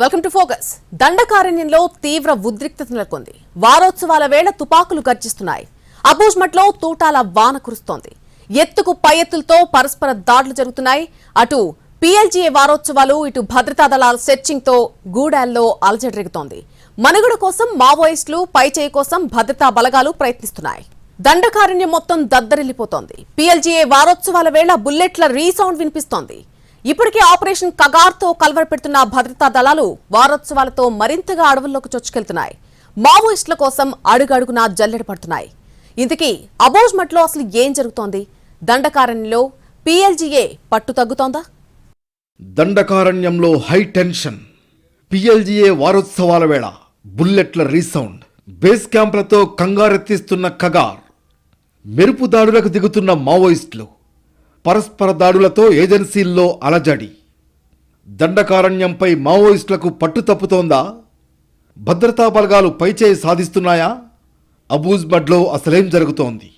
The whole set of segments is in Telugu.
వెల్కమ్ టు ఫోకస్ దండకారణ్యంలో తీవ్ర ఉద్రిక్తత నెలకొంది. వారోత్సవాల వేళ తుపాకులు గర్జిస్తున్నాయి. అబూజ్మట్లో తూటాల వాన కురుస్తోంది. ఎత్తుకు పై ఎత్తులతో పరస్పర దాడులు జరుగుతున్నాయి. అటు పీఎల్జీఏ వారోత్సవాలు ఇటు భద్రతా దళాల సెర్చింగ్తో గూడాల్లో అలజడిరేగుతోంది మనుగడ కోసం మావోయిస్టులు పై చేయి కోసం భద్రతా బలగాలు ప్రయత్నిస్తున్నాయి. దండకారణ్యం మొత్తం దద్దరిల్లిపోతోంది. పీఎల్జీఏ వారోత్సవాల వేళ బుల్లెట్ల రీసౌండ్ వినిపిస్తోంది. ఇప్పటికే ఆపరేషన్ కగార్తో కలవరపెడుతున్న భద్రతా దళాలు వారోత్సవాలతో మరింతగా అడవుల్లోకి చొచ్చుకెళ్తున్నాయి. మావోయిస్టుల కోసం అడుగడుగునా జల్లెడ పడుతున్నాయి. ఇంతకీ అబోజ్మట్లో అసలు ఏం జరుగుతోంది? దండకారణ్యంలో పిఎల్జీఏ పట్టు తగ్గుతోందా? దండకారణ్యంలో హై టెన్షన్. పిఎల్జీఏ వారోత్సవాల వేళ బుల్లెట్ల రీసౌండ్. బేస్ క్యాంప్లతో కంగారెత్తిస్తున్న కగార్. మెరుపు దాడులకు దిగుతున్న మావోయిస్టులు. పరస్పర దాడులతో ఏజెన్సీల్లో అలజడి. దండకారణ్యంపై మావోయిస్టులకు పట్టు తప్పుతోందా? భద్రతా బలగాలు పైచేయి సాధిస్తున్నాయా? అబూజ్బడ్లో అసలేం జరుగుతోంది?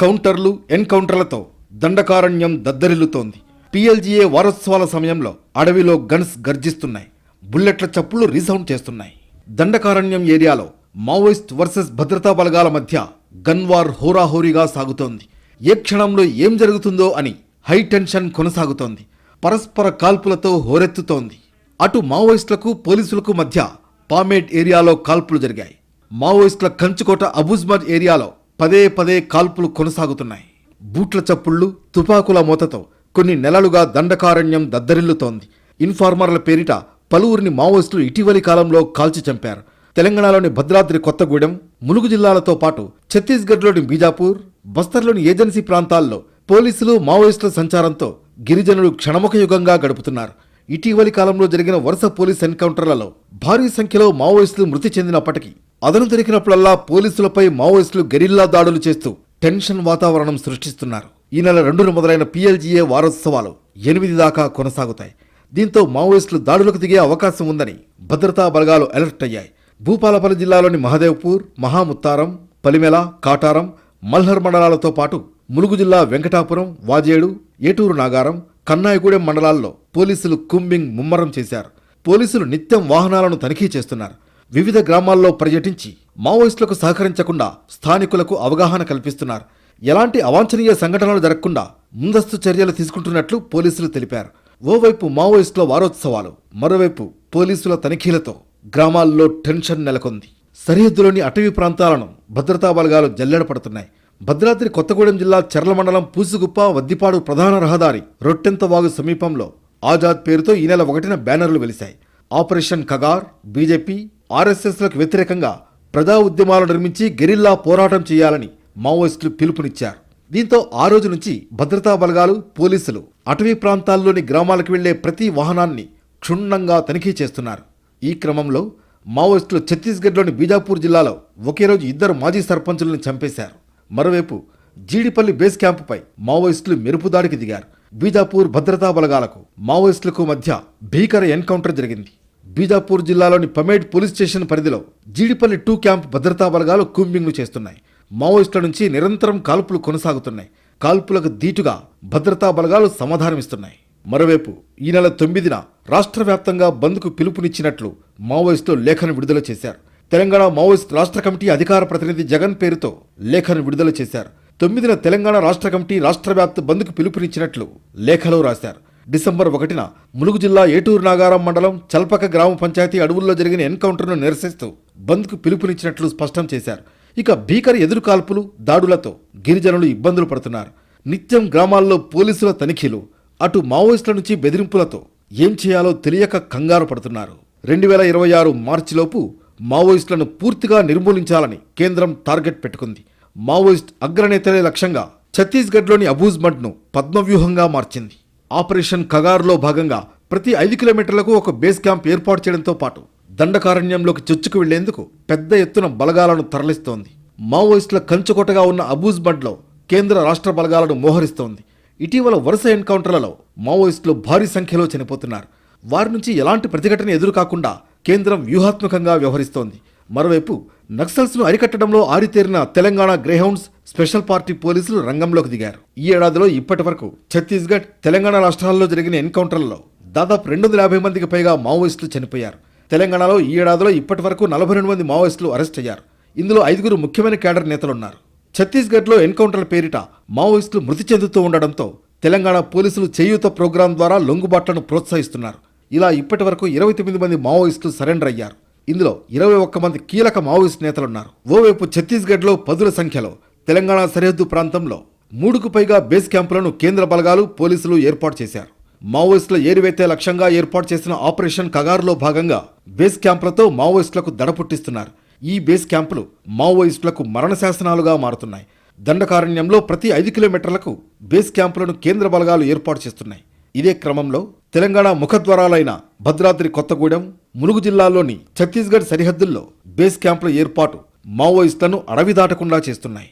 కౌంటర్లు ఎన్కౌంటర్లతో దండకారణ్యం దద్దరిల్లుతోంది. పిఎల్జీఏ వారోత్సవాల సమయంలో అడవిలో గన్స్ గర్జిస్తున్నాయి. బుల్లెట్ల చప్పులు రీసౌండ్ చేస్తున్నాయి. దండకారణ్యం ఏరియాలో మావోయిస్ట్ వర్సెస్ భద్రతా బలగాల మధ్య గన్వార్ హోరాహోరీగా సాగుతోంది. ఏ క్షణంలో ఏం జరుగుతుందో అని హై టెన్షన్ కొనసాగుతోంది. పరస్పర కాల్పులతో హోరెత్తుతోంది. అటు మావోయిస్టులకు పోలీసులకు మధ్య పామేడ్ ఏరియాలో కాల్పులు జరిగాయి. మావోయిస్టుల కంచుకోట అబుజ్మర్ ఏరియాలో పదే పదే కాల్పులు కొనసాగుతున్నాయి. బూట్ల చప్పుళ్ళు తుపాకుల మూతతో కొన్ని నెలలుగా దండకారణ్యం దద్దరిల్లుతోంది. ఇన్ఫార్మర్ల పేరిట పలువురిని మావోయిస్టులు ఇటీవలి కాలంలో కాల్చి చంపారు. తెలంగాణలోని భద్రాద్రి కొత్తగూడెం ములుగు జిల్లాలతో పాటు ఛత్తీస్గఢ్లోని బీజాపూర్ బస్తర్లోని ఏజెన్సీ ప్రాంతాల్లో పోలీసులు మావోయిస్టుల సంచారంతో గిరిజనులు క్షణముఖ యుగంగా గడుపుతున్నారు. ఇటీవలి కాలంలో జరిగిన వరుస పోలీస్ ఎన్కౌంటర్లలో భారీ సంఖ్యలో మావోయిస్టులు మృతి చెందినప్పటికీ అదను దొరికినప్పుడల్లా పోలీసులపై మావోయిస్టులు గెరిల్లా దాడులు చేస్తూ టెన్షన్ వాతావరణం సృష్టిస్తున్నారు. ఈ నెల రెండున మొదలైన పిఎల్జీఏ వారోత్సవాలు ఎనిమిది దాకా కొనసాగుతాయి. దీంతో మావోయిస్టులు దాడులకు దిగే అవకాశం ఉందని భద్రతా బలగాలు అలర్ట్ అయ్యాయి. భూపాలపల్లి జిల్లాలోని మహదేవ్పూర్ మహాముత్తారం పలిమెల కాటారం మల్హర్ మండలాలతో పాటు ములుగు జిల్లా వెంకటాపురం వాజేడు ఏటూరు నాగారం కన్నాయిగూడెం మండలాల్లో పోలీసులు కుంబింగ్ ముమ్మరం చేశారు. పోలీసులు నిత్యం వాహనాలను తనిఖీ చేస్తున్నారు. వివిధ గ్రామాల్లో పర్యటించి మావోయిస్టులకు సహకరించకుండా స్థానికులకు అవగాహన కల్పిస్తున్నారు. ఎలాంటి అవాంఛనీయ సంఘటనలు జరగకుండా ముందస్తు చర్యలు తీసుకుంటున్నట్లు పోలీసులు తెలిపారు. ఓవైపు మావోయిస్టుల వారోత్సవాలు మరోవైపు పోలీసుల తనిఖీలతో గ్రామాల్లో టెన్షన్ నెలకొంది. సరిహద్దులోని అటవీ ప్రాంతాలను భద్రతా బలగాలు జల్లెడ పడుతున్నాయి. భద్రాద్రి కొత్తగూడెం జిల్లా చెర్ల మండలం పూసుగుప్ప వద్దిపాడు ప్రధాన రహదారి రొట్టెంతవాగు సమీపంలో ఆజాద్ పేరుతో ఈ నెల ఒకటిన బ్యానర్లు వెలిశాయి. ఆపరేషన్ కగార్ బీజేపీ ఆర్ఎస్ఎస్లకు వ్యతిరేకంగా ప్రజా ఉద్యమాలు నిర్మించి గెరిల్లా పోరాటం చేయాలని మావోయిస్టులు పిలుపునిచ్చారు. దీంతో ఆ రోజు నుంచి భద్రతా బలగాలు పోలీసులు అటవీ ప్రాంతాల్లోని గ్రామాలకు వెళ్ళే ప్రతి వాహనాన్ని క్షుణ్ణంగా తనిఖీ చేస్తున్నారు. ఈ క్రమంలో మావోయిస్టులు ఛత్తీస్గఢ్లోని బీజాపూర్ జిల్లాలో ఒకే రోజు ఇద్దరు మాజీ సర్పంచులను చంపేశారు. మరోవైపు జీడిపల్లి బేస్ క్యాంపుపై మావోయిస్టులు మెరుపు దాడికి దిగారు. బీజాపూర్ భద్రతా బలగాలకు మావోయిస్టులకు మధ్య భీకర ఎన్కౌంటర్ జరిగింది. బీజాపూర్ జిల్లాలోని పమేడ్ పోలీస్ స్టేషన్ పరిధిలో జీడిపల్లి టూ క్యాంప్ భద్రతా బలగాలు కూంబింగ్లు చేస్తున్నాయి. మావోయిస్టుల నుంచి నిరంతరం కాల్పులు కొనసాగుతున్నాయి. కాల్పులకు దీటుగా భద్రతా బలగాలు సమాధానమిస్తున్నాయి. మరోవైపు ఈ నెల తొమ్మిదిన రాష్ట్ర వ్యాప్తంగా బంద్కు పిలుపునిచ్చినట్లు మావోయిస్టులు లేఖను విడుదల చేశారు. తెలంగాణ మావోయిస్ట్ రాష్ట్ర కమిటీ అధికార ప్రతినిధి జగన్ పేరుతో లేఖను విడుదల చేశారు. తొమ్మిదిన తెలంగాణ రాష్ట్ర కమిటీ రాష్ట్ర వ్యాప్త బంద్కు పిలుపునిచ్చినట్లు లేఖలో రాశారు. డిసెంబర్ ఒకటిన ములుగు జిల్లా ఏటూరు నాగారం మండలం చల్పక గ్రామ పంచాయతీ అడవుల్లో జరిగిన ఎన్కౌంటర్ను నిరసిస్తూ బంద్కు పిలుపునిచ్చినట్లు స్పష్టం చేశారు. ఇక భీకర ఎదురుకాల్పులు దాడులతో గిరిజనులు ఇబ్బందులు పడుతున్నారు. నిత్యం గ్రామాల్లో పోలీసుల తనిఖీలు అటు మావోయిస్టుల నుంచి బెదిరింపులతో ఏం చేయాలో తెలియక కంగారు పడుతున్నారు. రెండు వేల ఇరవై ఆరు మార్చిలోపు మావోయిస్టులను పూర్తిగా నిర్మూలించాలని కేంద్రం టార్గెట్ పెట్టుకుంది. మావోయిస్ట్ అగ్రనేతలే లక్ష్యంగా ఛత్తీస్గఢ్లోని అబూజ్మంట్ను పద్మవ్యూహంగా మార్చింది. ఆపరేషన్ కగార్లో భాగంగా ప్రతి ఐదు కిలోమీటర్లకు ఒక బేస్ క్యాంప్ ఏర్పాటు చేయడంతో పాటు దండకారణ్యంలోకి చొచ్చుకు వెళ్ళేందుకు పెద్ద ఎత్తున బలగాలను తరలిస్తోంది. మావోయిస్టుల కంచుకోటగా ఉన్న అబూజ్మంట్లో కేంద్ర రాష్ట్ర బలగాలను మోహరిస్తోంది. ఇటీవల వరుస ఎన్కౌంటర్లలో మావోయిస్టులు భారీ సంఖ్యలో చనిపోతున్నారు. వారి నుంచి ఎలాంటి ప్రతిఘటన ఎదురు కాకుండా కేంద్రం వ్యూహాత్మకంగా వ్యవహరిస్తోంది. మరోవైపు నక్సల్స్ను అరికట్టడంలో ఆరితేరిన తెలంగాణ గ్రేహౌండ్స్ స్పెషల్ పార్టీ పోలీసులు రంగంలోకి దిగారు. ఈ ఏడాదిలో ఇప్పటి వరకు ఛత్తీస్గఢ్ తెలంగాణ రాష్ట్రాల్లో జరిగిన ఎన్కౌంటర్లలో దాదాపు రెండు వందల యాభై మందికి పైగా మావోయిస్టులు చనిపోయారు. తెలంగాణలో ఈ ఏడాదిలో ఇప్పటి వరకు నలభై రెండు మంది మావోయిస్టులు అరెస్ట్ అయ్యారు. ఇందులో ఐదుగురు ముఖ్యమైన కేడర్ నేతలున్నారు. ఛత్తీస్గఢ్లో ఎన్కౌంటర్ల పేరిట మావోయిస్టులు మృతి చెందుతూ ఉండడంతో తెలంగాణ పోలీసులు చేయూత ప్రోగ్రాం ద్వారా లొంగుబాట్లను ప్రోత్సహిస్తున్నారు. ఇలా ఇప్పటి వరకు ఇరవై తొమ్మిది మంది మావోయిస్టులు సరెండర్ అయ్యారు. ఇందులో ఇరవై ఒక్క మంది కీలక మావోయిస్ట్ నేతలున్నారు. ఓవైపు ఛత్తీస్గఢ్లో పదుల సంఖ్యలో తెలంగాణ సరిహద్దు ప్రాంతంలో మూడుకు పైగా బేస్ క్యాంపులను కేంద్ర బలగాలు పోలీసులు ఏర్పాటు చేశారు. మావోయిస్టుల ఏరివేతే లక్ష్యంగా ఏర్పాటు చేసిన ఆపరేషన్ కగారులో భాగంగా బేస్ క్యాంపులతో మావోయిస్టులకు దడ పుట్టిస్తున్నారు. ఈ బేస్ క్యాంపులు మావోయిస్టులకు మరణ శాసనాలుగా మారుతున్నాయి. దండకారణ్యంలో ప్రతి ఐదు కిలోమీటర్లకు బేస్ క్యాంపులను కేంద్ర బలగాలు ఏర్పాటు చేస్తున్నాయి. ఇదే క్రమంలో తెలంగాణ ముఖద్వారాలైన భద్రాద్రి కొత్తగూడెం ములుగు జిల్లాలోని ఛత్తీస్గఢ్ సరిహద్దుల్లో బేస్ క్యాంపుల ఏర్పాటు మావోయిస్టులను అడవి దాటకుండా చేస్తున్నాయి.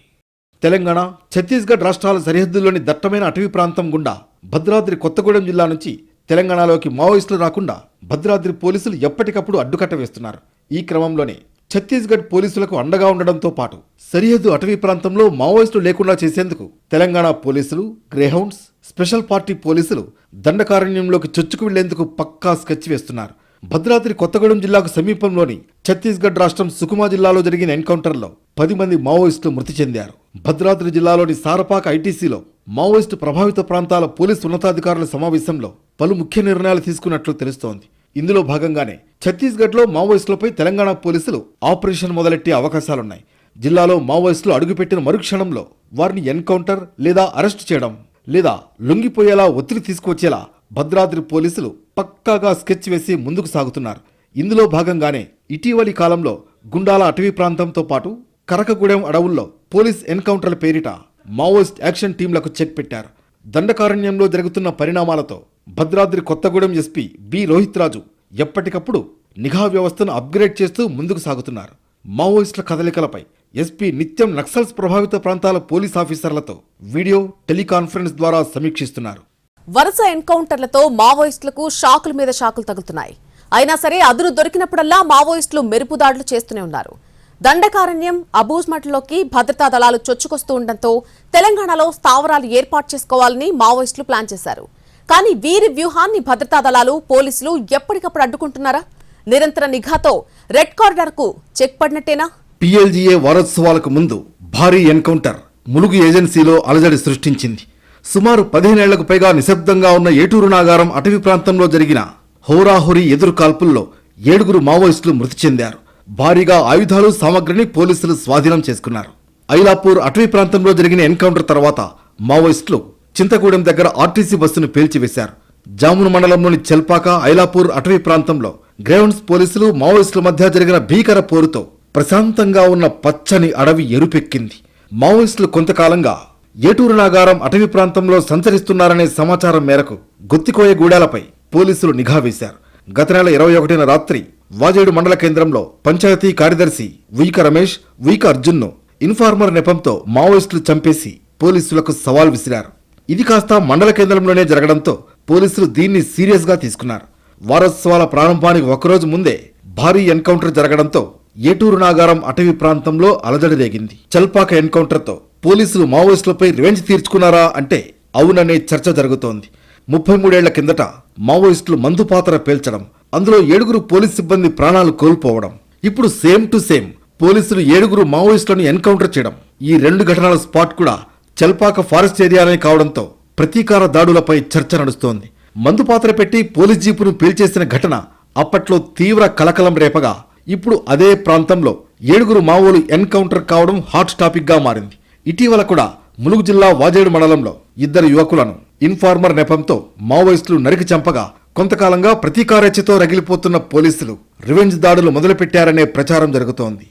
తెలంగాణ ఛత్తీస్గఢ్ రాష్ట్రాల సరిహద్దుల్లోని దట్టమైన అటవీ ప్రాంతం గుండా భద్రాద్రి కొత్తగూడెం జిల్లా నుంచి తెలంగాణలోకి మావోయిస్టులు రాకుండా భద్రాద్రి పోలీసులు ఎప్పటికప్పుడు అడ్డుకట్ట వేస్తున్నారు. ఈ క్రమంలోనే ఛత్తీస్గఢ్ పోలీసులకు అండగా ఉండడంతో పాటు సరిహద్దు అటవీ ప్రాంతంలో మావోయిస్టులు లేకుండా చేసేందుకు తెలంగాణ పోలీసులు గ్రేహౌండ్స్ స్పెషల్ పార్టీ పోలీసులు దండకారణ్యంలోకి చొచ్చుకు వెళ్ళేందుకు పక్కా స్కెచ్ వేస్తున్నారు. భద్రాద్రి కొత్తగూడెం జిల్లాకు సమీపంలోని ఛత్తీస్గఢ్ రాష్ట్రం సుకుమా జిల్లాలో జరిగిన ఎన్కౌంటర్లో పది మంది మావోయిస్టులు మృతి చెందారు. భద్రాద్రి జిల్లాలోని సారపాక ఐటీసీలో మావోయిస్టు ప్రభావిత ప్రాంతాల పోలీసు ఉన్నతాధికారుల సమావేశంలో పలు ముఖ్య నిర్ణయాలు తీసుకున్నట్లు తెలుస్తోంది. ఇందులో భాగంగానే ఛత్తీస్గఢ్లో మావోయిస్టులపై తెలంగాణ పోలీసులు ఆపరేషన్ మొదలెట్టే అవకాశాలున్నాయి. జిల్లాలో మావోయిస్టులు అడుగుపెట్టిన మరుక్షణంలో వారిని ఎన్కౌంటర్ లేదా అరెస్టు చేయడం లేదా లొంగిపోయేలా ఒత్తిడి తీసుకొచ్చేలా భద్రాద్రి పోలీసులు పక్కాగా స్కెచ్ వేసి ముందుకు సాగుతున్నారు. ఇందులో భాగంగానే ఇటీవలి కాలంలో గుండాల అటవీ ప్రాంతంతో పాటు కరకగూడెం అడవుల్లో పోలీస్ ఎన్కౌంటర్ల పేరిట మావోయిస్ట్ యాక్షన్ టీంలకు చెక్ పెట్టారు. దండకారణ్యంలో జరుగుతున్న పరిణామాలతో భద్రాద్రి కొత్తగూడెం ఎస్పీ బి రోహిత్ రాజు ఎప్పటికప్పుడు నిఘా వ్యవస్థను అప్గ్రేడ్ చేస్తూ ముందుకు సాగుతున్నారు. మావోయిస్టుల కదలికలపై ఎస్పీ నిత్యం నక్సల్స్ ప్రభావిత ప్రాంతాల పోలీస్ ఆఫీసర్లతో వీడియో టెలికాన్ఫరెన్స్ ద్వారా సమీక్షిస్తున్నారు. వరుస ఎన్కౌంటర్లతో మావోయిస్టులకు షాకుల మీద షాకులు తగులుతున్నాయి. అయినా సరే అదురు దొరికినప్పుడల్లా మావోయిస్టులు మెరుపు దాడులు చేస్తూనే ఉన్నారు. దండకారణ్యం అబూజ్మట్లోకి భద్రతా దళాలు చొచ్చుకొస్తూ ఉండడంతో తెలంగాణలో స్థావరాలు ఏర్పాటు చేసుకోవాలని మావోయిస్టులు ప్లాన్ చేశారు. కానీ వీరి వ్యూహాన్ని భద్రతా దళాలు పోలీసులు ఎప్పటికప్పుడు అడ్డుకుంటున్నారా? నిరంతర నిఘాతో రెడ్ కారిడార్కు చెక్ పడినట్టేనా? పిఎల్జీఏ వారోత్సవాలకు ముందు భారీ ఎన్కౌంటర్ ములుగు ఏజెన్సీలో అలజడి సృష్టించింది. సుమారు పదిహేనేళ్ళకు పైగా నిశ్శబ్దంగా ఉన్న ఏటూరు నాగారం అటవీ ప్రాంతంలో జరిగిన హోరాహోరీ ఎదురు కాల్పుల్లో ఏడుగురు మావోయిస్టులు మృతి చెందారు. భారీగా ఆయుధాలు సామగ్రిని పోలీసులు స్వాధీనం చేసుకున్నారు. ఐలాపూర్ అటవీ ప్రాంతంలో జరిగిన ఎన్కౌంటర్ తర్వాత మావోయిస్టులు చింతగూడెం దగ్గర ఆర్టీసీ బస్సును పేల్చివేశారు. జామున్ మండలంలోని చెల్పాక ఐలాపూర్ అటవీ ప్రాంతంలో గ్రౌండ్స్ పోలీసులు మావోయిస్టుల మధ్య జరిగిన భీకర పోరుతో ప్రశాంతంగా ఉన్న పచ్చని అడవి ఎరుపెక్కింది. మావోయిస్టులు కొంతకాలంగా ఏటూరు నాగారం అటవీ ప్రాంతంలో సంచరిస్తున్నారనే సమాచారం మేరకు గుత్తికోయ గూడాలపై పోలీసులు నిఘా వేశారు. గత నెల ఇరవై ఒకటిన రాత్రి వాజేడు మండల కేంద్రంలో పంచాయతీ కార్యదర్శి వీక రమేష్ వీక అర్జున్ను ఇన్ఫార్మర్ నెపంతో మావోయిస్టులు చంపేసి పోలీసులకు సవాల్ విసిరారు. ఇది కాస్త మండల కేంద్రంలోనే జరగడంతో పోలీసులు దీన్ని సీరియస్గా తీసుకున్నారు. వారోత్సవాల ప్రారంభానికి ఒకరోజు ముందే భారీ ఎన్కౌంటర్ జరగడంతో ఏటూరు నాగారం అటవీ ప్రాంతంలో అలజడి రేగింది. చల్పాక ఎన్కౌంటర్తో పోలీసులు మావోయిస్టులపై రివెంజ్ తీర్చుకున్నారా అంటే అవుననే చర్చ జరుగుతోంది. ముప్పై మూడేళ్ళ కిందట మావోయిస్టులు మందుపాత్ర పేల్చడం అందులో ఏడుగురు పోలీస్ సిబ్బంది ప్రాణాలు కోల్పోవడం ఇప్పుడు సేమ్ టు సేమ్ పోలీసులు ఏడుగురు మావోయిస్టులను ఎన్కౌంటర్ చేయడం ఈ రెండు ఘటనల స్పాట్ కూడా చల్పాక ఫారెస్ట్ ఏరియానే కావడంతో ప్రతీకార దాడులపై చర్చ నడుస్తోంది. మందుపాత్ర పెట్టి పోలీస్ జీపును పేల్చేసిన ఘటన అప్పట్లో తీవ్ర కలకలం రేపగా ఇప్పుడు అదే ప్రాంతంలో ఏడుగురు మావోలు ఎన్కౌంటర్ కావడం హాట్ టాపిక్గా మారింది. ఇటీవల కూడా ములుగు జిల్లా వాజేడు మండలంలో ఇద్దరు యువకులను ఇన్ఫార్మర్ నెపంతో మావోయిస్టులు నరికి చంపగా కొంతకాలంగా ప్రతీకారేచ్ఛతో రగిలిపోతున్న పోలీసులు రివెంజ్ దాడులు మొదలుపెట్టారనే ప్రచారం జరుగుతోంది.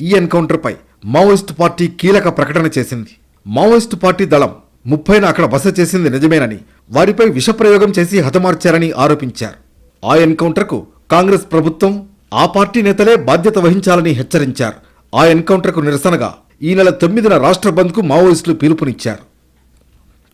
ఈ ఎన్కౌంటర్పై మావోయిస్టు పార్టీ కీలక ప్రకటన చేసింది. మావోయిస్టు పార్టీ దళం ముప్పైన అక్కడ బస చేసింది నిజమేనని వారిపై విషప్రయోగం చేసి హతమార్చారని ఆరోపించారు. ఆ ఎన్కౌంటర్కు కాంగ్రెస్ ప్రభుత్వం ఆ పార్టీ నేతలే బాధ్యత వహించాలని హెచ్చరించారు. ఆ ఎన్కౌంటర్కు నిరసనగా ఈ నెల తొమ్మిదిన రాష్ట్ర బంద్కు మావోయిస్టులు పిలుపునిచ్చారు.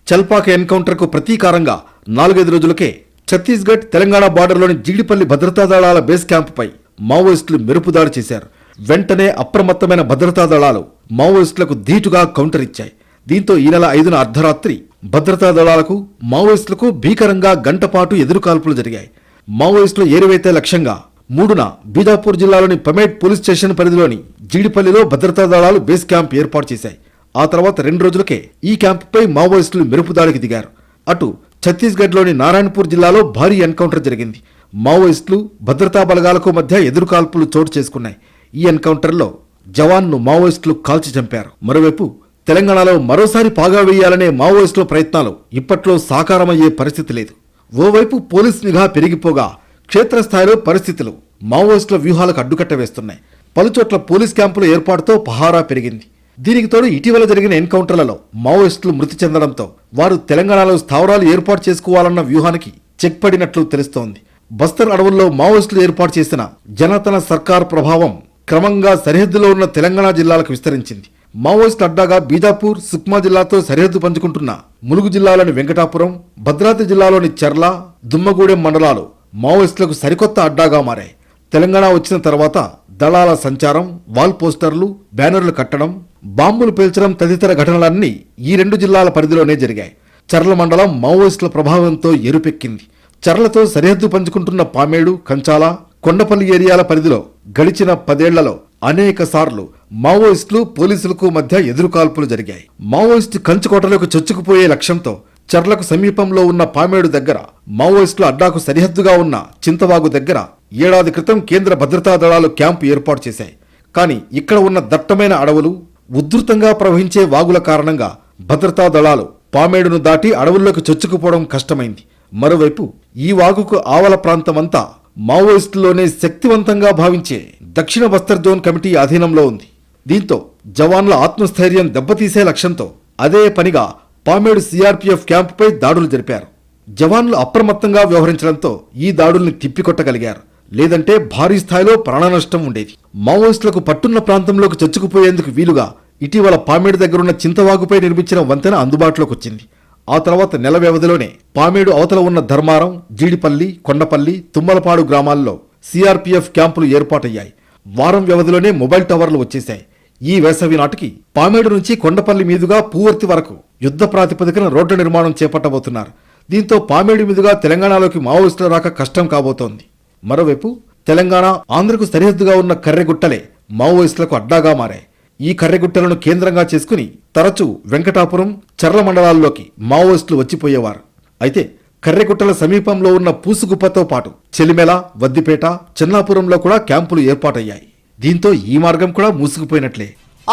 చల్పాక ఎన్కౌంటర్కు ప్రతీకారంగా నాలుగైదు రోజులకే ఛత్తీస్గఢ్ తెలంగాణ బార్డర్లోని జీడిపల్లి భద్రతా దళాల బేస్ క్యాంపుపై మావోయిస్టులు మెరుపుదాడి చేశారు. వెంటనే అప్రమత్తమైన భద్రతా దళాలు మావోయిస్టులకు ధీటుగా కౌంటర్ ఇచ్చాయి. దీంతో ఈ నెల ఐదున అర్ధరాత్రి భద్రతా దళాలకు మావోయిస్టులకు భీకరంగా గంటపాటు ఎదురుకాల్పులు జరిగాయి. మావోయిస్టులు ఏరువైతే లక్ష్యంగా మూడున బీజాపూర్ జిల్లాలోని పమేట్ పోలీస్ స్టేషన్ పరిధిలోని జీడిపల్లిలో భద్రతా దళాలు బేస్ క్యాంప్ ఏర్పాటు చేశాయి. ఆ తర్వాత రెండు రోజులకే ఈ క్యాంపుపై మావోయిస్టులు మెరుపు దాడికి దిగారు. అటు ఛత్తీస్గఢ్లోని నారాయణపూర్ జిల్లాలో భారీ ఎన్కౌంటర్ జరిగింది. మావోయిస్టులు భద్రతా బలగాలకు మధ్య ఎదురుకాల్పులు చోటు చేసుకున్నాయి. ఈ ఎన్కౌంటర్లో జవాన్ను మావోయిస్టులు కాల్చి చంపారు. మరోవైపు తెలంగాణలో మరోసారి పాగా వేయాలనే మావోయిస్టుల ప్రయత్నాలు ఇప్పట్లో సాకారమయ్యే పరిస్థితి లేదు. ఓవైపు పోలీస్ నిఘా పెరిగిపోగా క్షేత్రస్థాయిలో పరిస్థితులు మావోయిస్టుల వ్యూహాలకు అడ్డుకట్ట వేస్తున్నాయి పలుచోట్ల పోలీస్ క్యాంపుల ఏర్పాటుతో పహారా పెరిగింది. దీనికి తోడు ఇటీవల జరిగిన ఎన్కౌంటర్లలో మావోయిస్టులు మృతి చెందడంతో వారు తెలంగాణలో స్థావరాలు ఏర్పాటు చేసుకోవాలన్న వ్యూహానికి చెక్ పడినట్లు తెలుస్తోంది. బస్తర్ అడవుల్లో మావోయిస్టులు ఏర్పాటు చేసిన జనతన సర్కార్ ప్రభావం క్రమంగా సరిహద్దులో ఉన్న తెలంగాణ జిల్లాలకు విస్తరించింది. మావోయిస్ట్ అడ్డాగా బీజాపూర్ సుక్మా జిల్లాతో సరిహద్దు పంచుకుంటున్న ములుగు జిల్లాలోని వెంకటాపురం భద్రాద్రి జిల్లాలోని చర్ల దుమ్మగూడెం మండలాలు మావోయిస్టులకు సరికొత్త అడ్డాగా మారాయి. తెలంగాణ వచ్చిన తర్వాత దళాల సంచారం వాల్ పోస్టర్లు బ్యానర్లు కట్టడం బాంబులు పేల్చడం తదితర ఘటనలన్నీ ఈ రెండు జిల్లాల పరిధిలోనే జరిగాయి. చర్ల మండలం మావోయిస్టుల ప్రభావంతో ఎరుపెక్కింది. చర్లతో సరిహద్దు పంచుకుంటున్న పామేడు కంచాల కొండపల్లి ఏరియాల పరిధిలో గడిచిన పదేళ్ళలో అనేక సార్లు మావోయిస్టులు పోలీసులకు మధ్య ఎదురుకాల్పులు జరిగాయి. మావోయిస్టు కంచుకోటలకు చొచ్చుకుపోయే లక్ష్యంతో చర్లకు సమీపంలో ఉన్న పామేడు దగ్గర మావోయిస్టుల అడ్డాకు సరిహద్దుగా ఉన్న చింతవాగు దగ్గర ఏడాది క్రితం కేంద్ర భద్రతా దళాలు క్యాంపు ఏర్పాటు చేశాయి. కానీ ఇక్కడ ఉన్న దట్టమైన అడవులు ఉధృతంగా ప్రవహించే వాగుల కారణంగా భద్రతా దళాలు పామేడును దాటి అడవుల్లోకి చొచ్చుకుపోవడం కష్టమైంది. మరోవైపు ఈ వాగుకు ఆవల ప్రాంతమంతా మావోయిస్టులోనే శక్తివంతంగా భావించే దక్షిణ బస్తర్ జోన్ కమిటీ ఆధీనంలో ఉంది. దీంతో జవాన్ల ఆత్మస్థైర్యం దెబ్బతీసే లక్ష్యంతో అదే పనిగా పామేడు సిఆర్పీఎఫ్ క్యాంపుపై దాడులు జరిపారు. జవాన్లు అప్రమత్తంగా వ్యవహరించడంతో ఈ దాడుల్ని తిప్పికొట్టగలిగారు. లేదంటే భారీ స్థాయిలో ప్రాణనష్టం ఉండేది. మావోయిస్టులకు పట్టున్న ప్రాంతంలోకి చొచ్చుకుపోయేందుకు వీలుగా ఇటీవల పామేడు దగ్గరున్న చింతవాగుపై నిర్మించిన వంతెన అందుబాటులోకి వచ్చింది. ఆ తర్వాత నెల వ్యవధిలోనే పామేడు అవతల ఉన్న ధర్మారం జీడిపల్లి కొండపల్లి తుమ్మలపాడు గ్రామాల్లో సిఆర్పీఎఫ్ క్యాంపులు ఏర్పాటయ్యాయి. వారం వ్యవధిలోనే మొబైల్ టవర్లు వచ్చేశాయి. ఈ వేసవి నాటికి పామేడు నుంచి కొండపల్లి మీదుగా పూవర్తి వరకు యుద్ధ ప్రాతిపదికన రోడ్ల నిర్మాణం చేపట్టబోతున్నారు. దీంతో పామేడు మీదుగా తెలంగాణలోకి మావోయిస్టుల రాక కష్టం కాబోతోంది. మరోవైపు తెలంగాణ ఆంధ్రకు సరిహద్దుగా ఉన్న కర్రెగుట్టలే మావోయిస్టులకు అడ్డాగా మారాయి. ఈ కర్రెగుట్టలను కేంద్రంగా చేసుకుని తరచూ వెంకటాపురం చర్ల మండలాల్లోకి మావోయిస్టులు వచ్చిపోయేవారు. అయితే కర్రెకుట్టల సమీపంలో ఉన్న పూసుగుప్పతో పాటు చెలిమెల వద్దిపేట చిన్నాపురంలో కూడా క్యాంపులు ఏర్పాటయ్యాయి. దీంతో ఈ మార్గం కూడా మూసుకుపోయినట్లే.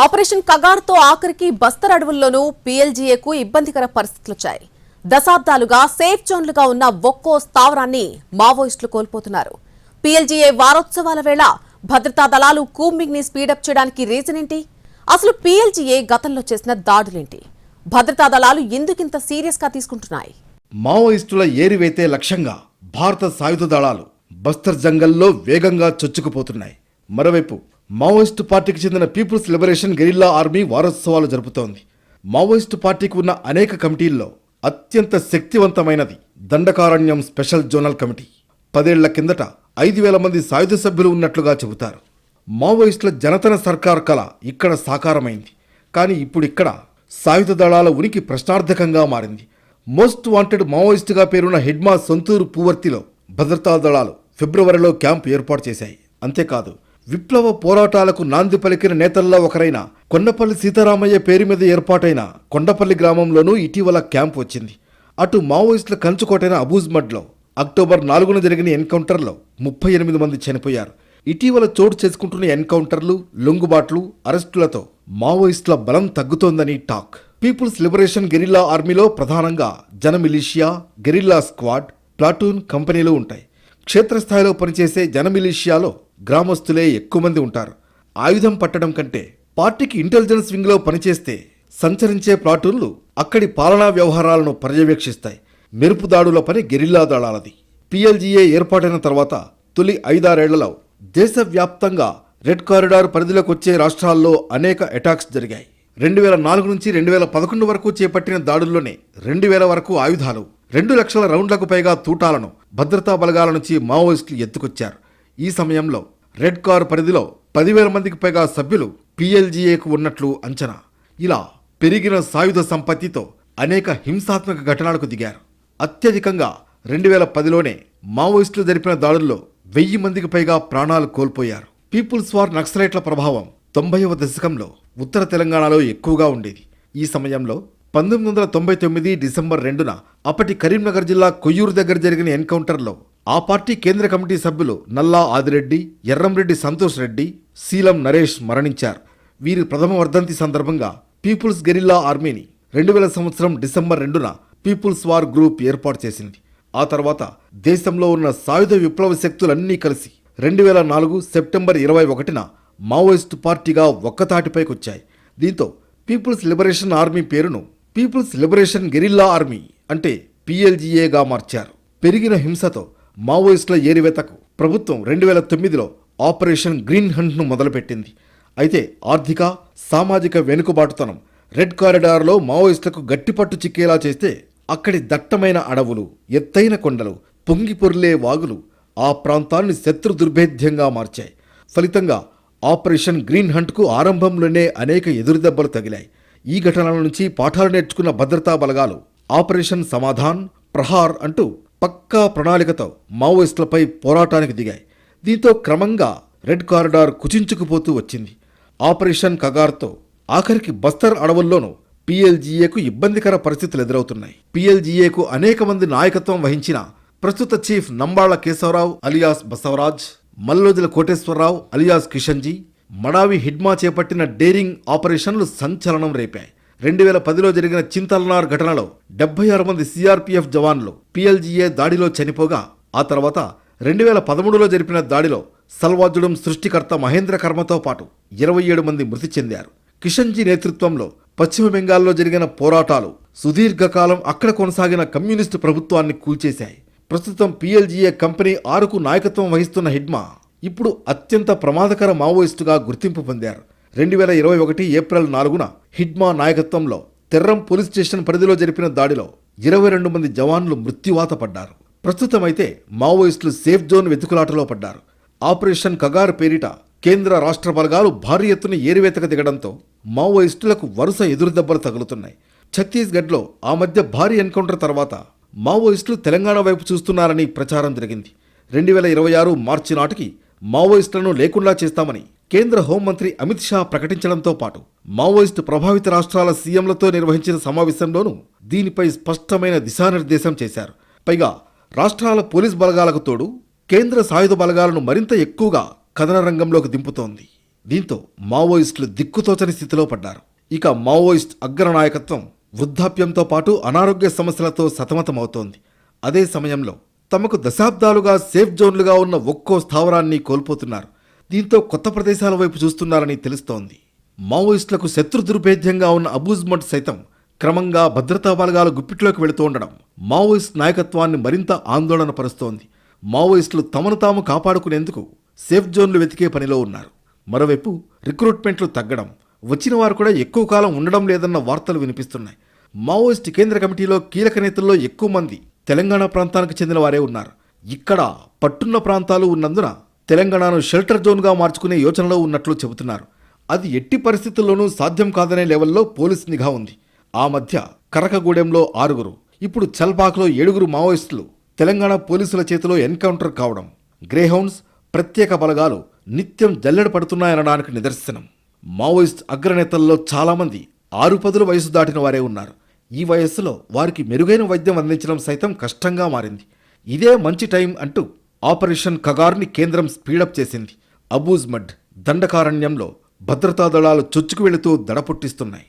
ఆపరేషన్ కగార్తో ఆఖరికి బస్తర్ అడవుల్లోనూ పీఎల్జీఏకు ఇబ్బందికర పరిస్థితులొచ్చాయి దశాబ్దాలుగా సేఫ్ జోన్లుగా ఉన్న ఒక్కో స్థావరాన్ని మావోయిస్టులు కోల్పోతున్నారు. పీఎల్జీఏ వారోత్సవాల వేళ భద్రతా దళాలు కూంబింగ్ని స్పీడప్ చేయడానికి రీజన్ ఏంటి? అసలు పీఎల్జీఏ గతంలో చేసిన దాడులేంటి? భద్రతా దళాలు ఎందుకింత సీరియస్గా తీసుకుంటున్నాయి? మావోయిస్టుల ఏరివైతే లక్ష్యంగా భారత సాయుధ దళాలు బస్తర్ జంగల్లో వేగంగా చొచ్చుకుపోతున్నాయి. మరోవైపు మావోయిస్టు పార్టీకి చెందిన పీపుల్స్ లిబరేషన్ గెరిల్లా ఆర్మీ వారోత్సవాలు జరుపుతోంది. మావోయిస్టు పార్టీకి ఉన్న అనేక కమిటీల్లో అత్యంత శక్తివంతమైనది దండకారణ్యం స్పెషల్ జోనల్ కమిటీ. పదేళ్ళ కిందట ఐదు వేల మంది సాయుధ సభ్యులు ఉన్నట్లుగా చెబుతారు. మావోయిస్టుల జనతన సర్కార్ కళ ఇక్కడ సాకారమైంది. కానీ ఇప్పుడు ఇక్కడ సాయుధ దళాల ఉనికి ప్రశ్నార్థకంగా మారింది. మోస్ట్ వాంటెడ్ మావోయిస్టుగా పేరున్న హెడ్మా సొంతూరు పూవర్తిలో భద్రతా దళాలు ఫిబ్రవరిలో క్యాంపు ఏర్పాటు చేశాయి. అంతేకాదు విప్లవ పోరాటాలకు నాంది పలికిన నేతల్లో ఒకరైన కొండపల్లి సీతారామయ్య పేరు మీద ఏర్పాటైన కొండపల్లి గ్రామంలోనూ ఇటీవల క్యాంప్ వచ్చింది. అటు మావోయిస్టుల కంచుకోటైన అబూజ్మడ్లో అక్టోబర్ నాలుగున జరిగిన ఎన్కౌంటర్లో ముప్పై ఎనిమిది మంది చనిపోయారు. ఇటీవల చోటు చేసుకుంటున్న ఎన్కౌంటర్లు లొంగుబాట్లు అరెస్టులతో మావోయిస్టుల బలం తగ్గుతోందని టాక్. పీపుల్స్ లిబరేషన్ గెరిల్లా ఆర్మీలో ప్రధానంగా జన మిలిషియా గెరిల్లా స్క్వాడ్ ప్లాటూన్ కంపెనీలు ఉంటాయి. క్షేత్రస్థాయిలో పనిచేసే జన మిలిషియాలో గ్రామస్తులే ఎక్కువ మంది ఉంటారు. ఆయుధం పట్టడం కంటే పార్టీకి ఇంటెలిజెన్స్ వింగ్లో పనిచేస్తే సంచరించే ప్లాటూన్లు అక్కడి పాలనా వ్యవహారాలను పర్యవేక్షిస్తాయి. మెరుపు దాడుల పని గెరిల్లా దళాలది. పిఎల్జీఏ ఏర్పాటైన తర్వాత తొలి ఐదారేళ్ళలో దేశవ్యాప్తంగా రెడ్ కారిడార్ పరిధిలోకి వచ్చే రాష్ట్రాల్లో అనేక అటాక్స్ జరిగాయి. రెండు వేల నాలుగు నుంచి రెండు వేల పదకొండు వరకు చేపట్టిన దాడుల్లోనే రెండు వేల వరకు ఆయుధాలు రెండు లక్షల రౌండ్లకు పైగా తూటాలను భద్రతా బలగాల నుంచి మావోయిస్టులు ఎత్తుకొచ్చారు. ఈ సమయంలో రెడ్ కార్ పరిధిలో పదివేల మందికి పైగా సభ్యులు పిఎల్జీఏకు ఉన్నట్లు అంచనా. ఇలా పెరిగిన సాయుధ సంపత్తితో అనేక హింసాత్మక ఘటనలకు దిగారు. అత్యధికంగా రెండు వేల పదిలోనే మావోయిస్టులు జరిపిన దాడుల్లో వెయ్యి మందికి పైగా ప్రాణాలు కోల్పోయారు. పీపుల్స్ వార్ నక్సలైట్ల ప్రభావం తొంభైవ దశకంలో ఉత్తర తెలంగాణలో ఎక్కువగా ఉండేది. ఈ సమయంలో పంతొమ్మిది వందల తొంభై తొమ్మిది డిసెంబర్ రెండున అప్పటి కరీంనగర్ జిల్లా కొయ్యూరు దగ్గర జరిగిన ఎన్కౌంటర్లో ఆ పార్టీ కేంద్ర కమిటీ సభ్యులు నల్లా ఆదిరెడ్డి ఎర్రంరెడ్డి సంతోష్ రెడ్డి శీలం నరేష్ మరణించారు. వీరి ప్రథమ వర్ధంతి సందర్భంగా పీపుల్స్ గెరిల్లా ఆర్మీని రెండు వేల సంవత్సరం డిసెంబర్ రెండున పీపుల్స్ వార్ గ్రూప్ ఏర్పాటు చేసింది. ఆ తర్వాత దేశంలో ఉన్న సాయుధ విప్లవ శక్తులన్నీ కలిసి రెండు వేల నాలుగు సెప్టెంబర్ ఇరవై ఒకటిన మావోయిస్టు పార్టీగా ఒక్కతాటిపైకొచ్చాయి. దీంతో పీపుల్స్ లిబరేషన్ ఆర్మీ పేరును పీపుల్స్ లిబరేషన్ గెరిల్లా ఆర్మీ అంటే పిఎల్జీఏగా మార్చారు. పెరిగిన హింసతో మావోయిస్టుల ఏరివేతకు ప్రభుత్వం రెండు వేల తొమ్మిదిలో ఆపరేషన్ గ్రీన్ హంట్ను మొదలుపెట్టింది. అయితే ఆర్థిక సామాజిక వెనుకబాటుతనం రెడ్ కారిడార్లో మావోయిస్టులకు గట్టిపట్టు చిక్కేలా చేస్తే అక్కడి దట్టమైన అడవులు ఎత్తైన కొండలు పొంగి పొర్లే వాగులు ఆ ప్రాంతాన్ని శత్రు దుర్భేద్యంగా మార్చాయి. ఫలితంగా ఆపరేషన్ గ్రీన్ హంట్కు ఆరంభంలోనే అనేక ఎదురుదెబ్బలు తగిలాయి. ఈ ఘటనల నుంచి పాఠాలు నేర్చుకున్న భద్రతా బలగాలు ఆపరేషన్ సమాధాన్ ప్రహార్ అంటూ పక్కా ప్రణాళికతో మావోయిస్టులపై పోరాటానికి దిగాయి. దీంతో క్రమంగా రెడ్ కారిడార్ కుచించుకుపోతూ వచ్చింది. ఆపరేషన్ కగార్తో ఆఖరికి బస్తర్ అడవుల్లోనూ పిఎల్జీఏకు ఇబ్బందికర పరిస్థితులు ఎదురవుతున్నాయి. పిఎల్జీఏకు అనేక మంది నాయకత్వం వహించిన ప్రస్తుత chief Nambala Keshavarao alias Basavaraj Mallojula Koteswararao alias Kishanji Madavi Hidma చేపట్టిన డేరింగ్ ఆపరేషన్లు సంచలనం రేపాయి. రెండు వేల పదిలో జరిగిన చింతల్నార్ ఘటనలో డెబ్బై ఆరు మంది సిఆర్పీఎఫ్ జవాన్లు పిఎల్జీఏ దాడిలో చనిపోగా ఆ తర్వాత రెండు వేల పదమూడులో జరిపిన దాడిలో సల్వాజుడం సృష్టికర్త మహేంద్ర కర్మతో పాటు ఇరవై ఏడు మంది మృతి చెందారు. కిషన్జీ నేతృత్వంలో పశ్చిమ బెంగాల్లో జరిగిన పోరాటాలు సుదీర్ఘకాలం అక్కడ కొనసాగిన కమ్యూనిస్టు ప్రభుత్వాన్ని కూల్చేశాయి. ప్రస్తుతం పీఎల్జీఏ కంపెనీ ఆరుకు నాయకత్వం వహిస్తున్న హిడ్మా ఇప్పుడు అత్యంత ప్రమాదకర మావోయిస్టుగా గుర్తింపు పొందారు. రెండు వేల ఇరవై ఒకటి ఏప్రిల్ నాలుగున హిడ్మా నాయకత్వంలో తెర్రం పోలీస్ స్టేషన్ పరిధిలో జరిపిన దాడిలో ఇరవై రెండు మంది జవాన్లు మృత్యువాత పడ్డారు. ప్రస్తుతం అయితే మావోయిస్టులు సేఫ్ జోన్ వెతుకులాటలో పడ్డారు. ఆపరేషన్ కగార్ పేరిట కేంద్ర రాష్ట్ర బలగాలు భారీ ఎత్తున ఏరివేతకు దిగడంతో మావోయిస్టులకు వరుస ఎదురుదెబ్బలు తగులుతున్నాయి. ఛత్తీస్గఢ్లో ఆ మధ్య భారీ ఎన్కౌంటర్ తర్వాత మావోయిస్టులు తెలంగాణ వైపు చూస్తున్నారని ప్రచారం జరిగింది. రెండు వేల ఇరవై ఆరు మార్చి నాటికి మావోయిస్టులను లేకుండా చేస్తామని కేంద్ర హోంమంత్రి అమిత్ షా ప్రకటించడంతో పాటు మావోయిస్టు ప్రభావిత రాష్ట్రాల సీఎంలతో నిర్వహించిన సమావేశంలోనూ దీనిపై స్పష్టమైన దిశానిర్దేశం చేశారు. పైగా రాష్ట్రాల పోలీస్ బలగాలకు తోడు కేంద్ర సాయుధ బలగాలను మరింత ఎక్కువగా కథన రంగంలోకి దింపుతోంది. దీంతో మావోయిస్టులు దిక్కుతోచని స్థితిలో పడ్డారు. ఇక మావోయిస్ట్ అగ్ర నాయకత్వం వృద్ధాప్యంతో పాటు అనారోగ్య సమస్యలతో సతమతమవుతోంది. అదే సమయంలో తమకు దశాబ్దాలుగా సేఫ్ జోన్లుగా ఉన్న ఒక్కో స్థావరాన్ని కోల్పోతున్నారు. దీంతో కొత్త ప్రదేశాల వైపు చూస్తున్నారని తెలుస్తోంది. మావోయిస్టులకు శత్రు దుర్భేద్యంగా ఉన్న అబూజ్మట్ సైతం క్రమంగా భద్రతా బలగాల గుప్పిట్లోకి వెళుతూ ఉండడం మావోయిస్ట్ నాయకత్వాన్ని మరింత ఆందోళన పరుస్తోంది మావోయిస్టులు తమను తాము కాపాడుకునేందుకు సేఫ్ జోన్లు వెతికే పనిలో ఉన్నారు. మరోవైపు రిక్రూట్మెంట్లు తగ్గడం వచ్చిన వారు కూడా ఎక్కువ కాలం ఉండడం లేదన్న వార్తలు వినిపిస్తున్నాయి. మావోయిస్ట్ కేంద్ర కమిటీలో కీలక నేతల్లో ఎక్కువ మంది తెలంగాణ ప్రాంతానికి చెందిన వారే ఉన్నారు. ఇక్కడ పట్టున్న ప్రాంతాలు ఉన్నందున తెలంగాణను షెల్టర్ జోన్గా మార్చుకునే యోచనలో ఉన్నట్లు చెబుతున్నారు. అది ఎట్టి పరిస్థితుల్లోనూ సాధ్యం కాదనే లెవెల్లో పోలీస్ నిఘా ఉంది. ఆ మధ్య కరకగూడెంలో ఆరుగురు ఇప్పుడు చల్పాక్లో ఏడుగురు మావోయిస్టులు తెలంగాణ పోలీసుల చేతిలో ఎన్కౌంటర్ కావడం గ్రేహౌండ్స్ ప్రత్యేక బలగాలు నిత్యం జల్లెడ పడుతున్నాయనడానికి నిదర్శనం. మావోయిస్ట్ అగ్రనేతల్లో చాలామంది ఆరు పదుల వయసు దాటిన వారే ఉన్నారు. ఈ వయస్సులో వారికి మెరుగైన వైద్యం అందించడం సైతం కష్టంగా మారింది. ఇదే మంచి టైం అంటూ ఆపరేషన్ కగార్ని కేంద్రం స్పీడప్ చేసింది. అబూజ్మడ్ దండకారణ్యంలో భద్రతా దళాలు చొచ్చుకు వెళుతూ దడపుట్టిస్తున్నాయి